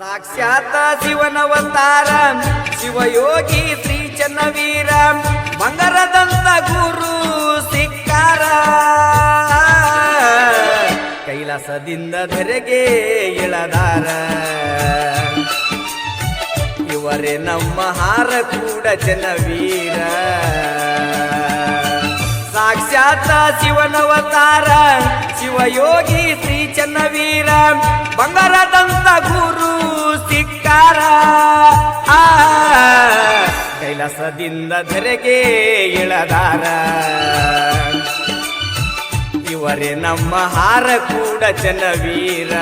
ಸಾಕ್ಷಾತ್ ಶಿವನವತಾರ, ಶಿವಯೋಗಿ ಶ್ರೀ ಚನ್ನವೀರ ಮಂಗರದಂತ ಗುರು ಸಿಕ್ಕಾರ. ಕೈಲಾಸದಿಂದ ಧರೆಗೆ ಇಳದಾರ. ಇವರೇ ನಮ್ಮ ಹಾರ ಕೂಡ ಜನವೀರ ಸಾಕ್ಷಾತ್ ಶಿವನವತಾರ, ಶಿವಯೋಗಿ ಶ್ರೀ ಚನ್ನವೀರ ಬಂಗಾರದಂತ ಗುರು ಆ ಕೈಲಾಸದಿಂದ ಧರೆಗೆ ಇಳದಾರ ಇವರೇ ನಮ್ಮ ಹಾರ ಕೂಡ ಜನವೀರ